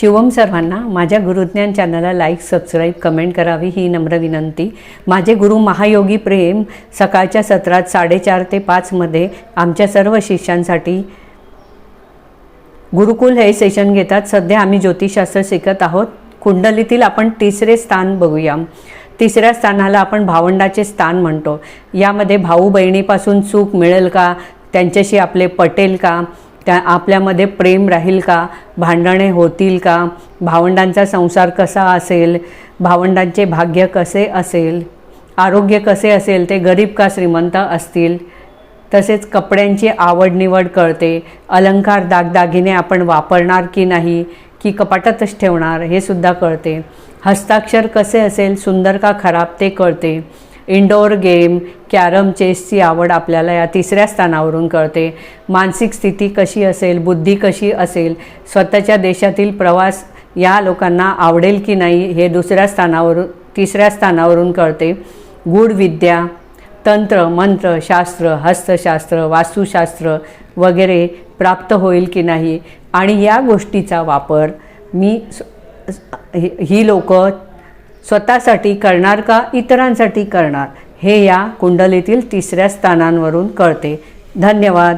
शिवम सर्वांना माझ्या गुरुज्ञान चॅनलला लाईक सबस्क्राईब कमेंट करावी ही नम्र विनंती. माझे गुरु महायोगी प्रेम सकाळच्या सत्रात साडेचार ते पाचमध्ये आमच्या सर्व शिष्यांसाठी गुरुकुल हे सेशन घेतात. सध्या आम्ही ज्योतिषशास्त्र शिकत आहोत. कुंडलीतील आपण तिसरे स्थान बघूया. तिसऱ्या स्थानाला आपण भावंडाचे स्थान म्हणतो. यामध्ये भाऊ बहिणीपासून चूक मिळेल का? त्यांच्याशी आपले पटेल का? त्या आपल्यामध्ये प्रेम राहील का? भांडणे होतील का? भावंडांचा संसार कसा असेल? भावंडांचे भाग्य कसे असेल? आरोग्य कसे असेल? ते गरीब का श्रीमंत असतील? तसेच कपड्यांची आवड निवड कळते. अलंकार दागदागिने आपण वापरणार की नाही? की कपाटातच ठेवणार? हे सुद्धा कळते. हस्ताक्षर कसे असेल? सुंदर का खराब ते कळते. इनडोअर गेम कॅरम चेसची आवड आपल्याला या तिसऱ्या स्थानावरून कळते. मानसिक स्थिती कशी असेल बुद्धी कशी असेल स्वतःच्या देशातील प्रवास या लोकांना आवडेल की नाही हे दुसऱ्या स्थानावरून तिसऱ्या स्थानावरून कळते. गूढ विद्या तंत्र मंत्र शास्त्र हस्तशास्त्र वास्तुशास्त्र वगैरे प्राप्त होईल की नाही. आणि या गोष्टीचा वापर मी ही ही लोक स्वतःसाठी करणार का इतरांसाठी करणार हे या कुंडलीतील तिसऱ्या स्थानांवरून कळते. धन्यवाद.